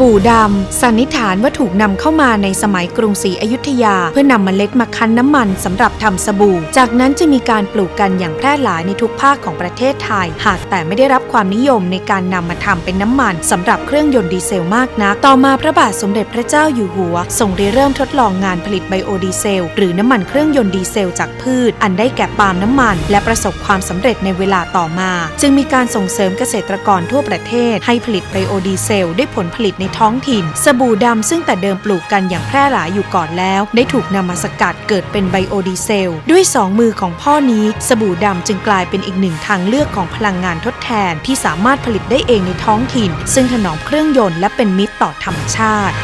บู่ดำสันนิษฐานว่าถูกนำเข้ามาในสมัยกรุงศรีอยุธยา เพื่อนำเมล็ดมาคั้นน้ำมันสำหรับทำสบู่ จากนั้นจะมีการปลูกกันอย่างแพร่หลายในทุกภาคของประเทศไทย หากแต่ไม่ได้รับความนิยมในการนำมาทำเป็นน้ำมันสำหรับเครื่องยนต์ดีเซลมากนัก ต่อมาพระบาทสมเด็จพระเจ้าอยู่หัวทรงเริ่มทดลองงานผลิตไบโอดีเซล หรือน้ำมันเครื่องยนต์ดีเซลจากพืช อันได้แก่ปาล์มน้ำมัน และประสบความสำเร็จในเวลาต่อมา จึงมีการส่งเสริมเกษตรกรทั่วประเทศให้ผลิตไบโอดีเซลได้ผลผลิตในท้องถิ่น สบู่ดำซึ่งแต่เดิมปลูกกันอย่างแพร่หลายอยู่ก่อนแล้ว ได้ถูกนำมาสกัดเกิดเป็นไบโอดีเซล ด้วยสองมือของพ่อนี้ สบู่ดำจึงกลายเป็นอีกหนึ่งทางเลือกของพลังงานทดแทนที่สามารถผลิตได้เองในท้องถิ่น ซึ่งถนอมเครื่องยนต์และเป็นมิตรต่อธรรมชาติ